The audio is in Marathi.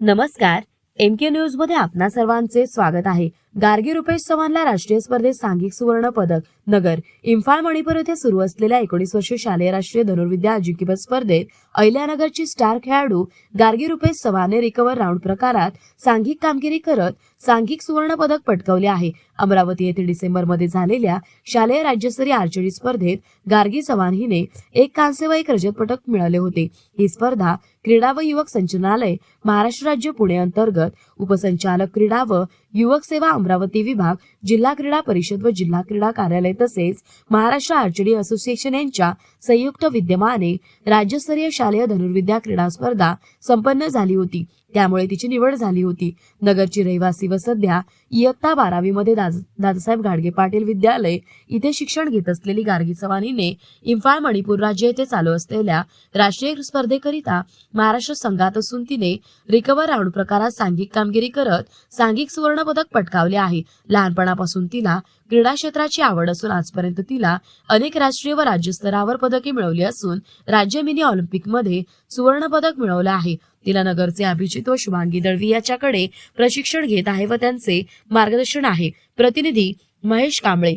नमस्कार एम के न्यूजमध्ये आपणा सर्वांचे स्वागत आहे. गार्गी रुपेश चव्हाणला राष्ट्रीय स्पर्धेत सांघिक सुवर्ण पदक नगर इम्फाळ मणिपूर येथे सुरू असलेल्या एकोणीस वर्षीय शालेय राष्ट्रीय धनुर्विद्या अजिंक्यपद स्पर्धेत अहिल्यानगरची स्टार खेळाडू गार्गी रुपेश चव्हाणने रिकव्हर राऊंड प्रकारात सांघिक कामगिरी करत सांघिक सुवर्ण पदक पटकवले आहे. अमरावती येथे डिसेंबरमध्ये झालेल्या शालेय राज्यस्तरीय आर्चरी स्पर्धेत गार्गी चव्हाण हिने एक कांस्य व एक रजत पदक मिळवले होते. ही स्पर्धा क्रीडा व युवक संचालनालय महाराष्ट्र राज्य पुणे अंतर्गत उपसंचालक क्रीडा व युवक सेवा अमरावती विभाग जिल्हा क्रीडा परिषद व जिल्हा क्रीडा कार्यालय तसेच महाराष्ट्र आर्चरी असोसिएशन यांच्या संयुक्त विद्यमाने राज्यस्तरीय शालेय धनुर्विद्या क्रीडा स्पर्धा संपन्न झाली होती. त्यामुळे तिची निवड झाली होती. नगरची रहिवासी व सध्या इयत्ता बारावी मध्ये दादासाहेब गाडगे पाटील विद्यालय इथे शिक्षण घेत असलेली गार्गी चवानीने इम्फाळ मणिपूर राज्य येथे चालू असलेल्या राष्ट्रीय स्पर्धेकरिता महाराष्ट्र संघात असून तिने रिकव्हर राऊंड प्रकारात सांघिक कामगिरी करत सांघिक सुवर्णपदक पटकावले आहे. लहानपणापासून तिला क्रीडा क्षेत्राची आवड असून आजपर्यंत तिला अनेक राष्ट्रीय व राज्य स्तरावर पदके मिळवली असून राज्य मिनी ऑलिम्पिकमध्ये सुवर्णपदक मिळवलं आहे. तिला नगरचे अभिजित व शुभांगी दळवी याच्याकडे प्रशिक्षण घेत आहे व त्यांचे मार्गदर्शन आहे. प्रतिनिधी महेश कांबळे.